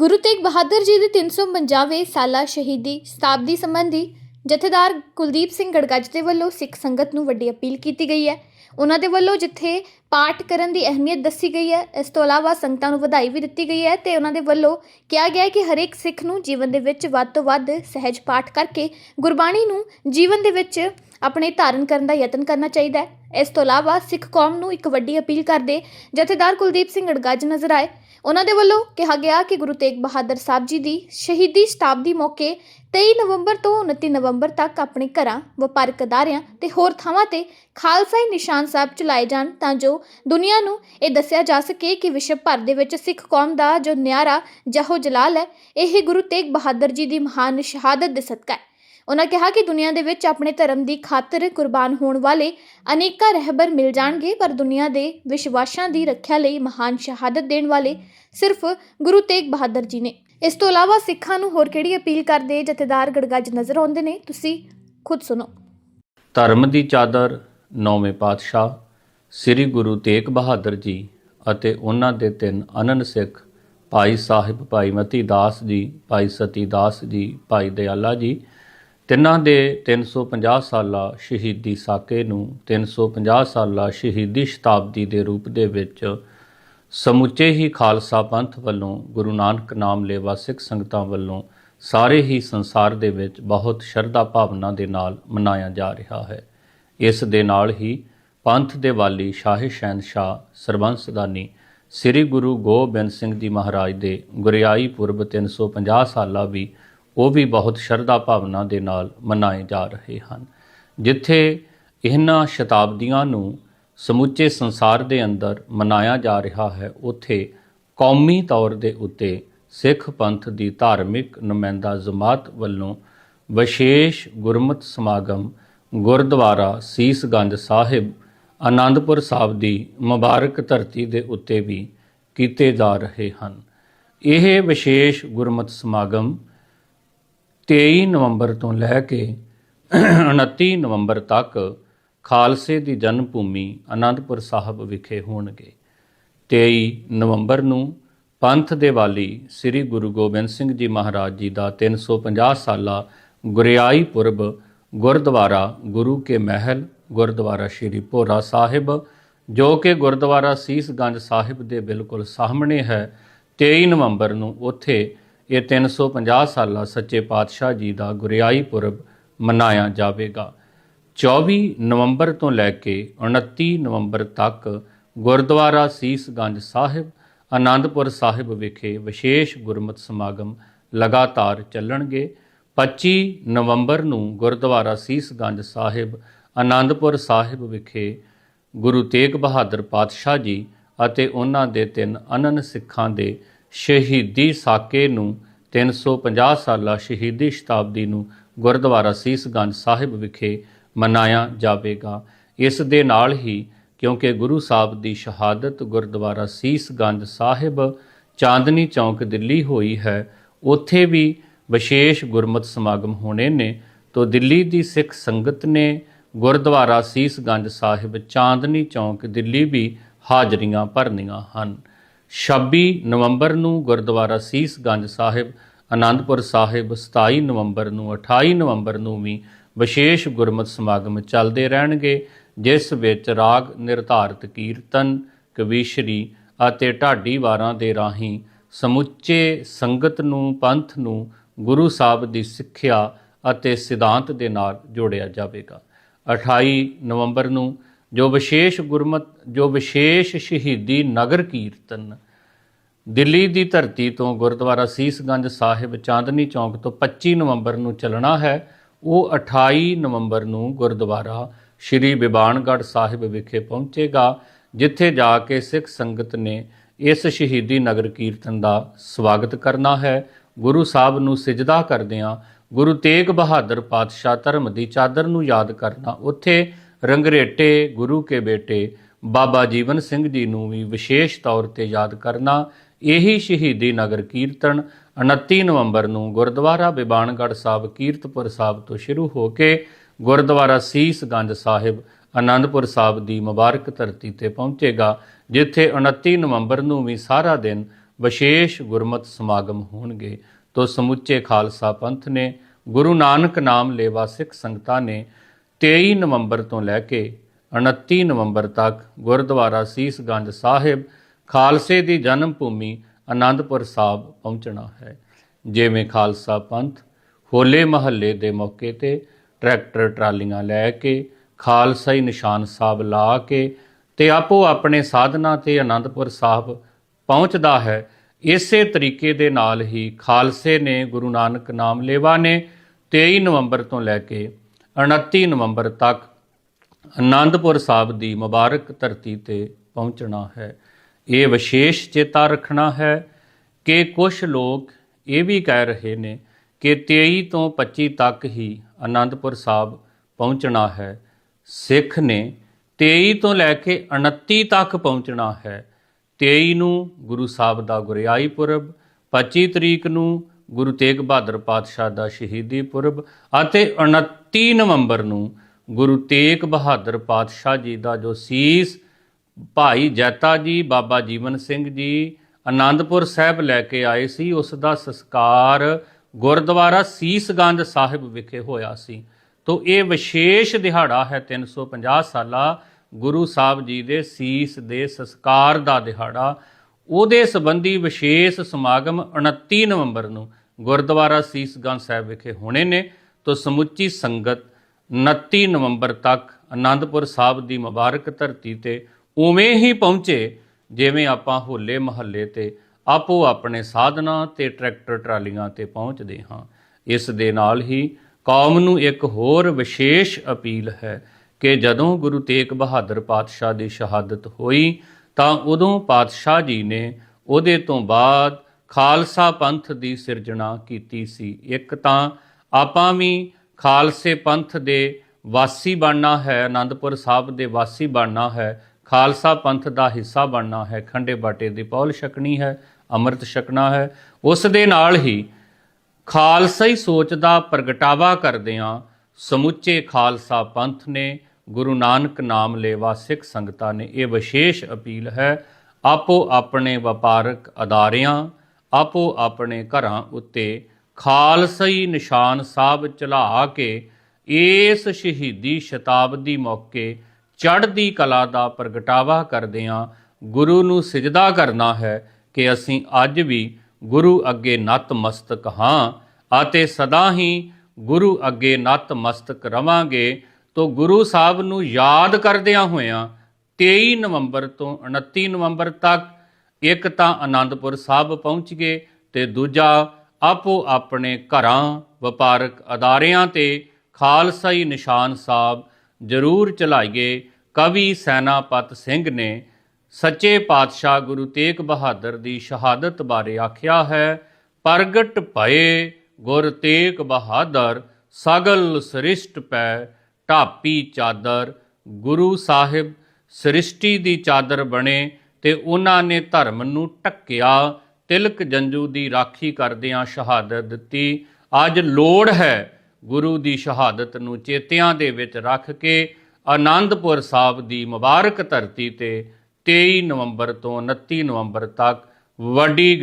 ਗੁਰੂ ਤੇਗ ਬਹਾਦਰ ਜੀ ਦੀ 350ਵੇਂ ਸਾਲਾ ਸ਼ਹੀਦੀ ਸ਼ਤਾਬਦੀ ਸੰਬੰਧੀ ਜਥੇਦਾਰ ਕੁਲਦੀਪ ਸਿੰਘ ਗੜਗੱਜ ਦੇ ਵੱਲੋਂ ਸਿੱਖ ਸੰਗਤ ਨੂੰ ਵੱਡੀ ਅਪੀਲ ਕੀਤੀ ਗਈ ਹੈ। ਉਹਨਾਂ ਦੇ ਵੱਲੋਂ ਜਿੱਥੇ ਪਾਠ ਕਰਨ ਦੀ ਅਹਿਮੀਅਤ ਦੱਸੀ ਗਈ ਹੈ, ਇਸ ਤੋਂ ਇਲਾਵਾ ਸੰਗਤਾਂ ਨੂੰ ਵਧਾਈ ਵੀ ਦਿੱਤੀ ਗਈ ਹੈ ਤੇ ਉਹਨਾਂ ਦੇ ਵੱਲੋਂ ਕਿਹਾ ਗਿਆ ਹੈ ਕਿ ਹਰੇਕ ਸਿੱਖ ਨੂੰ ਜੀਵਨ ਦੇ ਵਿੱਚ ਵੱਧ ਤੋਂ ਵੱਧ ਸਹਿਜ ਪਾਠ ਕਰਕੇ ਗੁਰਬਾਣੀ ਨੂੰ ਜੀਵਨ ਦੇ ਵਿੱਚ ਆਪਣੇ ਧਾਰਨ ਕਰਨ ਦਾ ਯਤਨ ਕਰਨਾ ਚਾਹੀਦਾ ਹੈ। ਇਸ ਤੋਂ ਇਲਾਵਾ ਸਿੱਖ ਕੌਮ ਨੂੰ ਇੱਕ ਵੱਡੀ ਅਪੀਲ ਕਰਦੇ ਜਥੇਦਾਰ ਕੁਲਦੀਪ ਸਿੰਘ ਗੜਗੱਜ ਨਜ਼ਰ ਆਏ। ਉਹਨਾਂ ਦੇ ਵੱਲੋਂ ਕਿਹਾ ਗਿਆ ਕਿ ਗੁਰੂ ਤੇਗ ਬਹਾਦਰ ਸਾਹਿਬ ਜੀ ਦੀ ਸ਼ਹੀਦੀ ਸ਼ਤਾਬਦੀ ਮੌਕੇ 23 ਨਵੰਬਰ ਤੋਂ 29 ਨਵੰਬਰ ਤੱਕ ਆਪਣੇ ਘਰਾਂ, ਵਪਾਰਕ ਅਦਾਰਿਆਂ ਤੇ ਹੋਰ ਥਾਵਾਂ ਤੇ ਖਾਲਸਾਈ ਨਿਸ਼ਾਨ ਸਾਹਿਬ ਚਲਾਏ ਜਾਣ ਤਾਂ ਜੋ ਦੁਨੀਆ ਨੂੰ ਇਹ ਦੱਸਿਆ ਜਾ ਸਕੇ ਕਿ ਵਿਸ਼ਵ ਭਰ ਦੇ ਵਿੱਚ ਸਿੱਖ ਕੌਮ ਦਾ ਜੋ ਨਿਆਰਾ ਜਹੋ ਜਲਾਲ ਹੈ, ਇਹ ਗੁਰੂ ਤੇਗ ਬਹਾਦਰ ਜੀ ਦੀ ਮਹਾਨ ਸ਼ਹਾਦਤ ਦੇ ਸਦਕਾ ਹੈ। ਉਹਨਾਂ ਕਿਹਾ ਕਿ ਦੁਨੀਆ ਦੇ ਵਿੱਚ ਆਪਣੇ ਧਰਮ ਦੀ ਖਾਤਰ ਕੁਰਬਾਨ ਹੋਣ ਵਾਲੇ ਅਨੇਕਾਂ ਰਹਿਬਰ ਮਿਲ ਜਾਣਗੇ, ਪਰ ਦੁਨੀਆ ਦੇ ਵਿਸ਼ਵਾਸਾਂ ਦੀ ਰੱਖਿਆ ਲਈ ਮਹਾਨ ਸ਼ਹਾਦਤ ਦੇਣ ਵਾਲੇ ਸਿਰਫ ਗੁਰੂ ਤੇਗ ਬਹਾਦਰ ਜੀ ਨੇ। ਇਸ ਤੋਂ ਇਲਾਵਾ ਸਿੱਖਾਂ ਨੂੰ ਹੋਰ ਕਿਹੜੀ ਅਪੀਲ ਕਰਦੇ ਜਥੇਦਾਰ ਗੜਗੱਜ ਨਜ਼ਰ ਆਉਂਦੇ ਨੇ, ਤੁਸੀਂ ਖੁਦ ਸੁਣੋ। ਧਰਮ ਦੀ ਚਾਦਰ ਨੌਵੇਂ ਪਾਤਸ਼ਾਹ ਸ੍ਰੀ ਗੁਰੂ ਤੇਗ ਬਹਾਦਰ ਜੀ ਅਤੇ ਉਹਨਾਂ ਦੇ ਤਿੰਨ ਅਨੰਨ ਸਿੱਖ ਭਾਈ ਸਾਹਿਬ ਭਾਈ ਮਤੀ ਦਾਸ ਜੀ, ਭਾਈ ਸਤੀ ਦਾਸ ਜੀ, ਭਾਈ ਦਿਆਲਾ ਜੀ ਤਿੰਨਾਂ ਦੇ 350 ਸਾਲਾ ਸ਼ਹੀਦੀ ਸਾਕੇ ਨੂੰ 350 ਸਾਲਾ ਸ਼ਹੀਦੀ ਸ਼ਤਾਬਦੀ ਦੇ ਰੂਪ ਦੇ ਵਿੱਚ ਸਮੁੱਚੇ ਹੀ ਖਾਲਸਾ ਪੰਥ ਵੱਲੋਂ ਗੁਰੂ ਨਾਨਕ ਨਾਮ ਲੇਵਾ ਸਿੱਖ ਸੰਗਤਾਂ ਵੱਲੋਂ ਸਾਰੇ ਹੀ ਸੰਸਾਰ ਦੇ ਵਿੱਚ ਬਹੁਤ ਸ਼ਰਧਾ ਭਾਵਨਾ ਦੇ ਨਾਲ ਮਨਾਇਆ ਜਾ ਰਿਹਾ ਹੈ। ਇਸ ਦੇ ਨਾਲ ਹੀ ਪੰਥ ਦੇ ਵਾਲੀ ਸ਼ਾਹ ਸ਼ਹਿਨਸ਼ਾਹ ਸਰਬੰਸਦਾਨੀ ਸ੍ਰੀ ਗੁਰੂ ਗੋਬਿੰਦ ਸਿੰਘ ਜੀ ਮਹਾਰਾਜ ਦੇ ਗੁਰਿਆਈ ਪੁਰਬ 350 ਸਾਲਾ ਵੀ ਉਹ ਵੀ ਬਹੁਤ ਸ਼ਰਧਾ ਭਾਵਨਾ ਦੇ ਨਾਲ ਮਨਾਏ ਜਾ ਰਹੇ ਹਨ। ਜਿੱਥੇ ਇਹਨਾਂ ਸ਼ਤਾਬਦੀਆਂ ਨੂੰ ਸਮੁੱਚੇ ਸੰਸਾਰ ਦੇ ਅੰਦਰ ਮਨਾਇਆ ਜਾ ਰਿਹਾ ਹੈ, ਉੱਥੇ ਕੌਮੀ ਤੌਰ ਦੇ ਉੱਤੇ ਸਿੱਖ ਪੰਥ ਦੀ ਧਾਰਮਿਕ ਨੁਮਾਇੰਦਾ ਜਮਾਤ ਵੱਲੋਂ ਵਿਸ਼ੇਸ਼ ਗੁਰਮਤ ਸਮਾਗਮ ਗੁਰਦੁਆਰਾ ਸੀਸਗੰਜ ਸਾਹਿਬ, ਆਨੰਦਪੁਰ ਸਾਹਿਬ ਦੀ ਮੁਬਾਰਕ ਧਰਤੀ ਦੇ ਉੱਤੇ ਵੀ ਕੀਤੇ ਜਾ ਰਹੇ ਹਨ। ਇਹ ਵਿਸ਼ੇਸ਼ ਗੁਰਮਤ ਸਮਾਗਮ 23 ਨਵੰਬਰ ਤੋਂ ਲੈ ਕੇ 29 ਨਵੰਬਰ ਤੱਕ ਖਾਲਸੇ ਦੀ ਜਨਮ ਭੂਮੀ ਅਨੰਦਪੁਰ ਸਾਹਿਬ ਵਿਖੇ ਹੋਣਗੇ। 23 ਨਵੰਬਰ ਨੂੰ ਪੰਥ ਦੇ ਵਾਲੀ ਸ੍ਰੀ ਗੁਰੂ ਗੋਬਿੰਦ ਸਿੰਘ ਜੀ ਮਹਾਰਾਜ ਜੀ ਦਾ 350 ਸਾਲਾ ਗੁਰਿਆਈ ਪੁਰਬ ਗੁਰਦੁਆਰਾ ਗੁਰੂ ਕੇ ਮਹਿਲ, ਗੁਰਦੁਆਰਾ ਸ਼੍ਰੀ ਭੋਰਾ ਸਾਹਿਬ, ਜੋ ਕਿ ਗੁਰਦੁਆਰਾ ਸੀਸਗੰਜ ਸਾਹਿਬ ਦੇ ਬਿਲਕੁਲ ਸਾਹਮਣੇ ਹੈ 23 ਨਵੰਬਰ ਨੂੰ ਉੱਥੇ ਇਹ 350 ਸਾਲਾ ਸੱਚੇ ਪਾਤਸ਼ਾਹ ਜੀ ਦਾ ਗੁਰਿਆਈ ਪੁਰਬ ਮਨਾਇਆ ਜਾਵੇਗਾ। 24 ਨਵੰਬਰ ਤੋਂ ਲੈ ਕੇ 29 ਨਵੰਬਰ ਤੱਕ ਗੁਰਦੁਆਰਾ ਸੀਸਗੰਜ ਸਾਹਿਬ ਆਨੰਦਪੁਰ ਸਾਹਿਬ ਵਿਖੇ ਵਿਸ਼ੇਸ਼ ਗੁਰਮਤ ਸਮਾਗਮ ਲਗਾਤਾਰ ਚੱਲਣਗੇ। 25 ਨਵੰਬਰ ਨੂੰ ਗੁਰਦੁਆਰਾ ਸੀਸਗੰਜ ਸਾਹਿਬ ਆਨੰਦਪੁਰ ਸਾਹਿਬ ਵਿਖੇ ਗੁਰੂ ਤੇਗ ਬਹਾਦਰ ਪਾਤਸ਼ਾਹ ਜੀ ਅਤੇ ਉਹਨਾਂ ਦੇ ਤਿੰਨ ਅਨਨ ਸਿੱਖਾਂ ਦੇ ਸ਼ਹੀਦੀ ਸਾਕੇ ਨੂੰ 350 ਸਾਲਾ ਸ਼ਹੀਦੀ ਸ਼ਤਾਬਦੀ ਨੂੰ ਗੁਰਦੁਆਰਾ ਸੀਸਗੰਜ ਸਾਹਿਬ ਵਿਖੇ ਮਨਾਇਆ ਜਾਵੇਗਾ। ਇਸ ਦੇ ਨਾਲ ਹੀ ਕਿਉਂਕਿ ਗੁਰੂ ਸਾਹਿਬ ਦੀ ਸ਼ਹਾਦਤ ਗੁਰਦੁਆਰਾ ਸੀਸਗੰਜ ਸਾਹਿਬ ਚਾਂਦਨੀ ਚੌਂਕ ਦਿੱਲੀ ਹੋਈ ਹੈ, ਉੱਥੇ ਵੀ ਵਿਸ਼ੇਸ਼ ਗੁਰਮਤ ਸਮਾਗਮ ਹੋਣੇ ਨੇ। ਤੋਂ ਦਿੱਲੀ ਦੀ ਸਿੱਖ ਸੰਗਤ ਨੇ ਗੁਰਦੁਆਰਾ ਸੀਸਗੰਜ ਸਾਹਿਬ ਚਾਂਦਨੀ ਚੌਂਕ ਦਿੱਲੀ ਵੀ ਹਾਜ਼ਰੀਆਂ ਭਰਨੀਆਂ ਹਨ। 26 ਨਵੰਬਰ ਨੂੰ ਗੁਰਦੁਆਰਾ ਸੀਸਗੰਜ ਸਾਹਿਬ ਆਨੰਦਪੁਰ ਸਾਹਿਬ 27 ਨਵੰਬਰ ਨੂੰ 28 ਨਵੰਬਰ ਨੂੰ ਵੀ ਵਿਸ਼ੇਸ਼ ਗੁਰਮਤ ਸਮਾਗਮ ਚੱਲਦੇ ਰਹਿਣਗੇ, ਜਿਸ ਵਿੱਚ ਰਾਗ ਨਿਰਧਾਰਤ ਕੀਰਤਨ, ਕਵੀਸ਼ਰੀ ਅਤੇ ਢਾਡੀ ਵਾਰਾਂ ਦੇ ਰਾਹੀਂ ਸਮੁੱਚੇ ਸੰਗਤ ਨੂੰ, ਪੰਥ ਨੂੰ, ਗੁਰੂ ਸਾਹਿਬ ਦੀ ਸਿੱਖਿਆ ਅਤੇ ਸਿਧਾਂਤ ਦੇ ਨਾਲ ਜੋੜਿਆ ਜਾਵੇਗਾ। 28 ਨਵੰਬਰ ਨੂੰ ਜੋ ਵਿਸ਼ੇਸ਼ ਗੁਰਮਤ, ਜੋ ਵਿਸ਼ੇਸ਼ ਸ਼ਹੀਦੀ ਨਗਰ ਕੀਰਤਨ, ਦਿੱਲੀ ਦੀ ਧਰਤੀ ਤੋਂ ਗੁਰਦੁਆਰਾ ਸੀਸਗੰਜ ਸਾਹਿਬ ਚਾਂਦਨੀ ਚੌਂਕ ਤੋਂ 25 ਨਵੰਬਰ ਨੂੰ ਚੱਲਣਾ ਹੈ, ਉਹ 28 ਨਵੰਬਰ ਨੂੰ ਗੁਰਦੁਆਰਾ ਸ਼੍ਰੀ ਬਿਬਾਨਗੜ੍ਹ ਸਾਹਿਬ ਵਿਖੇ ਪਹੁੰਚੇਗਾ, ਜਿੱਥੇ ਜਾ ਕੇ ਸਿੱਖ ਸੰਗਤ ਨੇ ਇਸ ਸ਼ਹੀਦੀ ਨਗਰ ਕੀਰਤਨ ਦਾ ਸਵਾਗਤ ਕਰਨਾ ਹੈ। ਗੁਰੂ ਸਾਹਿਬ ਨੂੰ ਸਿਜਦਾ ਕਰਦਿਆਂ ਗੁਰੂ ਤੇਗ ਬਹਾਦਰ ਪਾਤਸ਼ਾਹ ਧਰਮ ਦੀ ਚਾਦਰ ਨੂੰ ਯਾਦ ਕਰਨਾ ਉੱਥੇ ਰੰਗਰੇਟੇ ਗੁਰੂ ਕੇ ਬੇਟੇ, ਬਾਬਾ ਜੀਵਨ ਸਿੰਘ ਜੀ ਨੂੰ ਵੀ ਵਿਸ਼ੇਸ਼ ਤੌਰ ਤੇ ਯਾਦ ਕਰਨਾ, ਇਹੀ ਸ਼ਹੀਦੀ ਨਗਰ ਕੀਰਤਨ 29 ਨਵੰਬਰ ਨੂੰ ਗੁਰਦੁਆਰਾ ਬਿਬਾਨਗੜ੍ਹ ਸਾਹਿਬ ਕੀਰਤਪੁਰ ਸਾਹਿਬ ਤੋਂ ਸ਼ੁਰੂ ਹੋ ਕੇ ਗੁਰਦੁਆਰਾ ਸੀਸਗੰਜ ਸਾਹਿਬ ਆਨੰਦਪੁਰ ਸਾਹਿਬ ਦੀ ਮੁਬਾਰਕ ਧਰਤੀ ਤੇ ਪਹੁੰਚੇਗਾ, ਜਿੱਥੇ 29 ਨਵੰਬਰ ਨੂੰ ਵੀ ਸਾਰਾ ਦਿਨ ਵਿਸ਼ੇਸ਼ ਗੁਰਮਤ ਸਮਾਗਮ ਹੋਣਗੇ। ਤੋਂ ਸਮੁੱਚੇ ਖਾਲਸਾ ਪੰਥ ਨੇ ਗੁਰੂ ਨਾਨਕ ਨਾਮ ਲੇਵਾ ਸਿੱਖ ਸੰਗਤਾਂ ਨੇ 23 ਨਵੰਬਰ ਤੋਂ ਲੈ ਕੇ 29 ਨਵੰਬਰ ਤੱਕ ਗੁਰਦੁਆਰਾ ਸੀਸਗੰਜ ਸਾਹਿਬ, ਖਾਲਸੇ ਦੀ ਜਨਮ ਭੂਮੀ ਆਨੰਦਪੁਰ ਸਾਹਿਬ ਪਹੁੰਚਣਾ ਹੈ। ਜਿਵੇਂ ਖਾਲਸਾ ਪੰਥ ਹੋਲੇ ਮਹੱਲੇ ਦੇ ਮੌਕੇ ਤੇ ਟਰੈਕਟਰ ਟਰਾਲੀਆਂ ਲੈ ਕੇ ਖਾਲਸਾਈ ਨਿਸ਼ਾਨ ਸਾਹਿਬ ਲਾ ਕੇ ਤੇ ਆਪੋ ਆਪਣੇ ਸਾਧਨਾ ਤੇ ਆਨੰਦਪੁਰ ਸਾਹਿਬ ਪਹੁੰਚਦਾ ਹੈ। ਇਸੇ ਤਰੀਕੇ ਦੇ ਨਾਲ ਹੀ ਖਾਲਸੇ ਨੇ ਗੁਰੂ ਨਾਨਕ ਨਾਮ ਲੇਵਾ ਨੇ 23 ਨਵੰਬਰ ਤੋਂ ਲੈ ਕੇ 29 ਨਵੰਬਰ ਤੱਕ ਆਨੰਦਪੁਰ ਸਾਹਿਬ ਦੀ ਮੁਬਾਰਕ ਧਰਤੀ ਤੇ ਪਹੁੰਚਣਾ ਹੈ। ਇਹ ਵਿਸ਼ੇਸ਼ ਚੇਤਾ ਰੱਖਣਾ ਹੈ ਕਿ ਕੁਝ ਲੋਕ ਇਹ ਵੀ ਕਹਿ ਰਹੇ ਨੇ ਕਿ 23 ਤੋਂ 25 ਤੱਕ ਹੀ ਆਨੰਦਪੁਰ ਸਾਹਿਬ ਪਹੁੰਚਣਾ ਹੈ। ਸਿੱਖ ਨੇ 23 ਤੋਂ ਲੈ ਕੇ 29 ਤੱਕ ਪਹੁੰਚਣਾ ਹੈ। 23 ਨੂੰ ਗੁਰੂ ਸਾਹਿਬ ਦਾ ਗੁਰਿਆਈ ਪੁਰਬ 25 ਤਰੀਕ ਨੂੰ ਗੁਰੂ ਤੇਗ ਬਹਾਦਰ ਪਾਤਸ਼ਾਹ ਦਾ ਸ਼ਹੀਦੀ ਪੁਰਬ ਅਤੇ 29 ਨਵੰਬਰ ਨੂੰ ਗੁਰੂ ਤੇਗ ਬਹਾਦਰ ਪਾਤਸ਼ਾਹ ਜੀ ਦਾ ਜੋ ਸੀਸ ਭਾਈ ਜੈਤਾ ਜੀ, ਬਾਬਾ ਜੀਵਨ ਸਿੰਘ ਜੀ ਆਨੰਦਪੁਰ ਸਾਹਿਬ ਲੈ ਕੇ ਆਏ ਸੀ, ਉਸ ਦਾ ਸੰਸਕਾਰ ਗੁਰਦੁਆਰਾ ਸੀਸਗੰਜ ਸਾਹਿਬ ਵਿਖੇ ਹੋਇਆ ਸੀ। ਤੋ ਇਹ ਵਿਸ਼ੇਸ਼ ਦਿਹਾੜਾ ਹੈ 350 ਸਾਲਾ ਗੁਰੂ ਸਾਹਿਬ ਜੀ ਦੇ ਸੀਸ ਦੇ ਸੰਸਕਾਰ ਦਾ ਦਿਹਾੜਾ। ਉਹਦੇ ਸੰਬੰਧੀ ਵਿਸ਼ੇਸ਼ ਸਮਾਗਮ 29 ਨਵੰਬਰ ਨੂੰ ਗੁਰਦੁਆਰਾ ਸੀਸਗੰਜ ਸਾਹਿਬ ਵਿਖੇ ਹੋਣੇ ਨੇ। ਤੋ ਸਮੁੱਚੀ ਸੰਗਤ 29 ਨਵੰਬਰ ਤੱਕ ਆਨੰਦਪੁਰ ਸਾਹਿਬ ਦੀ ਮੁਬਾਰਕ ਧਰਤੀ ਤੇ ਉਵੇਂ ਹੀ ਪਹੁੰਚੇ, ਜਿਵੇਂ ਆਪਾਂ ਹੋਲੇ ਮਹੱਲੇ ਤੇ ਆਪੋ ਆਪਣੇ ਸਾਧਨਾ ਤੇ ਟਰੈਕਟਰ ਟਰਾਲੀਆਂ ਤੇ ਪਹੁੰਚਦੇ ਹਾਂ। ਇਸ ਦੇ ਨਾਲ ਹੀ ਕੌਮ ਨੂੰ ਇੱਕ ਹੋਰ ਵਿਸ਼ੇਸ਼ ਅਪੀਲ ਹੈ ਕਿ ਜਦੋਂ ਗੁਰੂ ਤੇਗ ਬਹਾਦਰ ਪਾਤਸ਼ਾਹ ਦੀ ਸ਼ਹਾਦਤ ਹੋਈ, ਤਾਂ ਉਦੋਂ ਪਾਤਸ਼ਾਹ ਜੀ ਨੇ ਉਹਦੇ ਤੋਂ ਬਾਅਦ ਖਾਲਸਾ ਪੰਥ ਦੀ ਸਿਰਜਣਾ ਕੀਤੀ ਸੀ। ਇੱਕ ਤਾਂ ਆਪਾਂ ਵੀ ਖਾਲਸੇ ਪੰਥ ਦੇ ਵਾਸੀ ਬਣਨਾ ਹੈ ਆਨੰਦਪੁਰ ਸਾਹਿਬ ਦੇ ਵਾਸੀ ਬਣਨਾ ਹੈ, ਖਾਲਸਾ ਪੰਥ ਦਾ ਹਿੱਸਾ ਬਣਨਾ ਹੈ, ਖੰਡੇ ਬਾਟੇ ਦੀ ਪੌਲ ਛਕਣੀ ਹੈ, ਅੰਮ੍ਰਿਤ ਛਕਣਾ ਹੈ। ਉਸ ਦੇ ਨਾਲ ਹੀ ਖਾਲਸਾਈ ਸੋਚ ਦਾ ਪ੍ਰਗਟਾਵਾ ਕਰਦਿਆਂ ਸਮੁੱਚੇ ਖਾਲਸਾ ਪੰਥ ਨੇ ਗੁਰੂ ਨਾਨਕ ਨਾਮ ਲੇਵਾ ਸਿੱਖ ਸੰਗਤਾਂ ਨੇ ਇਹ ਵਿਸ਼ੇਸ਼ ਅਪੀਲ ਹੈ ਆਪੋ ਆਪਣੇ ਵਪਾਰਕ ਅਦਾਰਿਆਂ ਆਪੋ ਆਪਣੇ ਘਰਾਂ ਉੱਤੇ ਖਾਲਸਾਈ ਨਿਸ਼ਾਨ ਸਾਹਿਬ ਚਲਾ ਕੇ ਇਸ ਸ਼ਹੀਦੀ ਸ਼ਤਾਬਦੀ ਮੌਕੇ ਚੜ੍ਹਦੀ ਕਲਾ ਦਾ ਪ੍ਰਗਟਾਵਾ ਕਰਦਿਆਂ ਗੁਰੂ ਨੂੰ ਸਿਜਦਾ ਕਰਨਾ ਹੈ ਕਿ ਅਸੀਂ ਅੱਜ ਵੀ ਗੁਰੂ ਅੱਗੇ ਨਤਮਸਤਕ ਹਾਂ ਅਤੇ ਸਦਾ ਹੀ ਗੁਰੂ ਅੱਗੇ ਨਤਮਸਤਕ ਰਵਾਂਗੇ ਤੋ ਗੁਰੂ ਸਾਹਿਬ ਨੂੰ ਯਾਦ ਕਰਦਿਆਂ ਹੋਇਆਂ 23 ਨਵੰਬਰ ਤੋਂ 29 ਨਵੰਬਰ ਤੱਕ ਇੱਕ ਤਾਂ ਆਨੰਦਪੁਰ ਸਾਹਿਬ ਪਹੁੰਚ ਗਏ ਤੇ ਦੂਜਾ ਆਪੋ ਆਪਣੇ ਘਰਾਂ, ਵਪਾਰਕ ਅਦਾਰਿਆਂ ਤੇ ਖਾਲਸਾਈ ਨਿਸ਼ਾਨ ਸਾਹਿਬ ਜ਼ਰੂਰ ਚਲਾਈਏ। ਕਵੀ ਸੈਨਾਪਤ ਸਿੰਘ ਨੇ ਸੱਚੇ ਪਾਤਸ਼ਾਹ ਗੁਰੂ ਤੇਗ ਬਹਾਦਰ ਦੀ ਸ਼ਹਾਦਤ ਬਾਰੇ ਆਖਿਆ ਹੈ, ਪ੍ਰਗਟ ਭਏ ਗੁਰ ਤੇਗ ਬਹਾਦਰ, ਸਗਲ ਸ੍ਰਿਸ਼ਟ ਪੈ ਢਾਪੀ ਚਾਦਰ, ਗੁਰੂ ਸਾਹਿਬ ਸ੍ਰਿਸ਼ਟੀ ਦੀ ਚਾਦਰ ਬਣੇ ਤੇ ਉਹਨਾਂ ਨੇ ਧਰਮ ਨੂੰ ਟੱਕਿਆ ਤਿਲਕ ਜੰਜੂ ਦੀ ਰਾਖੀ ਕਰਦਿਆਂ ਸ਼ਹਾਦਤ ਦਿੱਤੀ। ਅੱਜ ਲੋੜ ਹੈ ਗੁਰੂ ਦੀ ਸ਼ਹਾਦਤ ਨੂੰ ਚੇਤਿਆਂ ਦੇ ਵਿੱਚ ਰੱਖ ਕੇ ਆਨੰਦਪੁਰ ਸਾਹਿਬ ਦੀ ਮੁਬਾਰਕ ਧਰਤੀ ਤੇ 23 ਨਵੰਬਰ ਤੋਂ 29 ਨਵੰਬਰ ਤੱਕ ਵੱਡੀ ਗਿਣ-